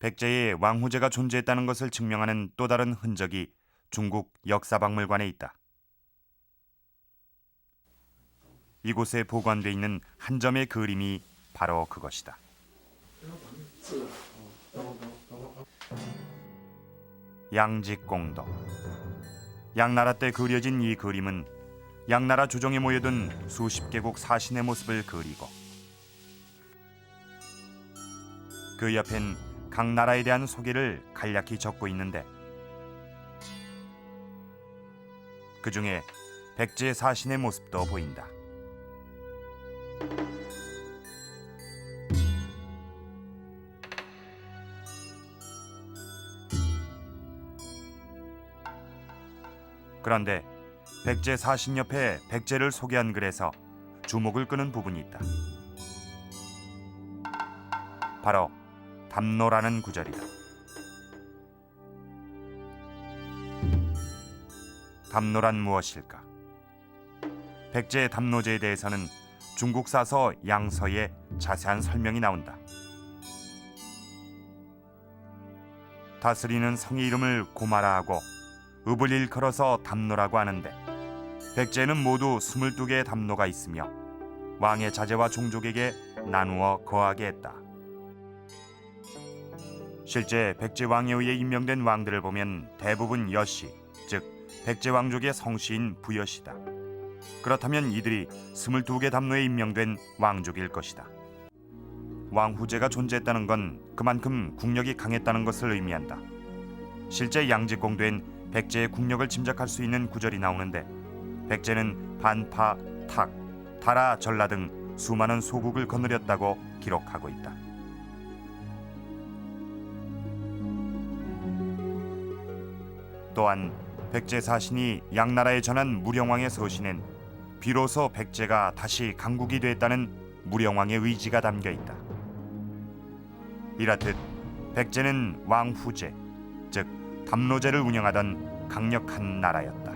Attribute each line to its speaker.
Speaker 1: 백제의 왕후제가 존재했다는 것을 증명하는 또 다른 흔적이 중국 역사박물관에 있다. 이곳에 보관돼 있는 한 점의 그림이 바로 그것이다. 양직공도 양나라 때 그려진 이 그림은 양나라 조정에 모여든 수십 개국 사신의 모습을 그리고 그 옆엔 각 나라에 대한 소개를 간략히 적고 있는데 그 중에 백제 사신의 모습도 보인다. 그런데 백제 사신 옆에 백제를 소개한 글에서 주목을 끄는 부분이 있다. 바로 담노라는 구절이다. 담노란 무엇일까? 백제 담노제에 대해서는 중국 사서 양서에 자세한 설명이 나온다. 다스리는 성의 이름을 고마라 하고 읍을 일컬어서 담노라고 하는데 백제는 모두 22개의 담노가 있으며 왕의 자제와 종족에게 나누어 거하게 했다. 실제 백제 왕에 의해 임명된 왕들을 보면 대부분 여씨, 즉 백제 왕족의 성씨인 부여씨다. 그렇다면 이들이 22개 담노에 임명된 왕족일 것이다. 왕후제가 존재했다는 건 그만큼 국력이 강했다는 것을 의미한다. 실제 양직공도엔 백제의 국력을 짐작할 수 있는 구절이 나오는데 백제는 반파, 탁, 타라, 전라 등 수많은 소국을 거느렸다고 기록하고 있다. 또한 백제 사신이 양나라에 전한 무령왕의 서신엔 비로소 백제가 다시 강국이 됐다는 무령왕의 의지가 담겨 있다. 이렇듯 백제는 왕후제, 즉 담노제를 운영하던 강력한 나라였다.